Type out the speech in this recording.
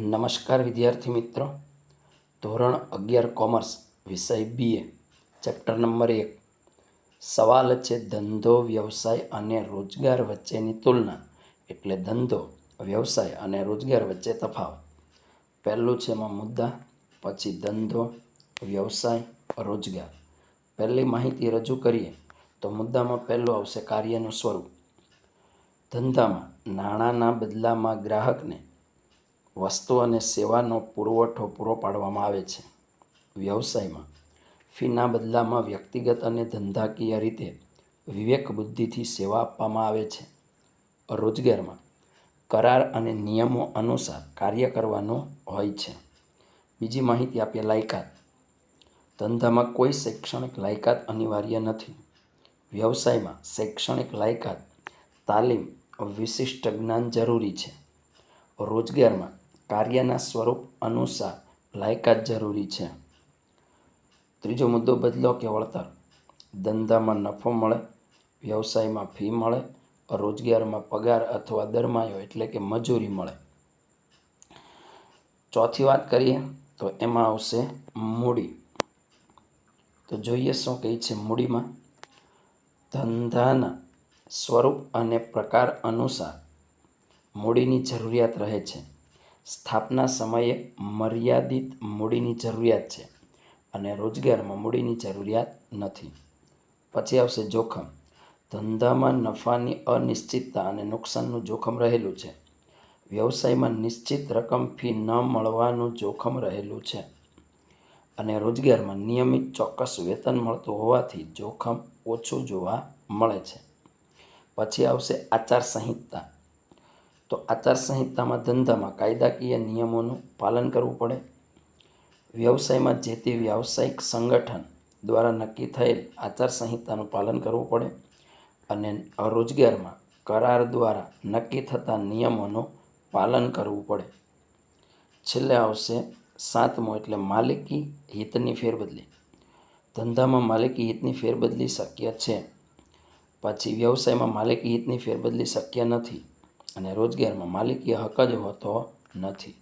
નમસ્કાર વિદ્યાર્થી મિત્રો. ધોરણ અગિયાર કોમર્સ વિષય બીએ ચેપ્ટર નંબર એક. સવાલ છે ધંધો, વ્યવસાય અને રોજગાર વચ્ચેની તુલના. એટલે ધંધો, વ્યવસાય અને રોજગાર વચ્ચે તફાવત. પહેલું છે એમાં મુદ્દા, પછી ધંધો, વ્યવસાય, રોજગાર. પહેલી માહિતી રજૂ કરીએ તો મુદ્દામાં પહેલું આવશે કાર્યનું સ્વરૂપ. ધંધામાં નાણાંના બદલામાં ગ્રાહકને વસ્તુ અને સેવાનો પુરવઠો પૂરો પાડવામાં આવે છે. વ્યવસાયમાં ફીના બદલામાં વ્યક્તિગત અને ધંધાકીય રીતે વિવેક બુદ્ધિથી સેવા આપવામાં આવે છે. રોજગારમાં કરાર અને નિયમો અનુસાર કાર્ય કરવાનું હોય છે. બીજી માહિતી આપીએ લાયકાત. ધંધામાં કોઈ શૈક્ષણિક લાયકાત અનિવાર્ય નથી. વ્યવસાયમાં શૈક્ષણિક લાયકાત, તાલીમ વિશિષ્ટ જ્ઞાન જરૂરી છે. રોજગારમાં કાર્યના સ્વરૂપ અનુસાર લાયકાત જરૂરી છે. ત્રીજો મુદ્દો બદલો કે વળતર. ધંધામાં નફો મળે, વ્યવસાયમાં ફી મળે, રોજગારમાં પગાર અથવા દરમાયો એટલે કે મજૂરી મળે. ચોથી વાત કરીએ તો એમાં આવશે મૂડી. તો જોઈએ શું કહે છે મૂડીમાં? ધંધાના સ્વરૂપ અને પ્રકાર અનુસાર મૂડીની જરૂરિયાત રહે છે. સ્થાપના સમયે મર્યાદિત મૂડીની જરૂરિયાત છે અને રોજગારમાં મૂડીની જરૂરિયાત નથી. પછી આવશે જોખમ. ધંધામાં નફાની અનિશ્ચિતતા અને નુકસાનનું જોખમ રહેલું છે. વ્યવસાયમાં નિશ્ચિત રકમ ફી ન મળવાનું જોખમ રહેલું છે. અને રોજગારમાં નિયમિત ચોક્કસ વેતન મળતું હોવાથી જોખમ ઓછું જોવા મળે છે. પછી આવશે આચાર સંહિતા તો આચારસંહિતામાં ધંધામાં કાયદાકીય નિયમોનું પાલન કરવું પડે? વ્યવસાયમાં જે તે વ્યાવસાયિક સંગઠન દ્વારા નક્કી થયેલ આચાર સંહિતાનું પાલન કરવું પડે અને રોજગારમાં કરાર દ્વારા નક્કી થતા નિયમોનું પાલન કરવું પડે. છેલ્લે આવશે સાતમો, એટલે માલિકી હિતની ફેરબદલી. ધંધામાં માલિકી હિતની ફેરબદલી શક્ય છે. પછી વ્યવસાયમાં માલિકી હિતની ફેરબદલી શક્ય નથી. અને રોજગારમાં માલિકી હક જ હોતો નથી.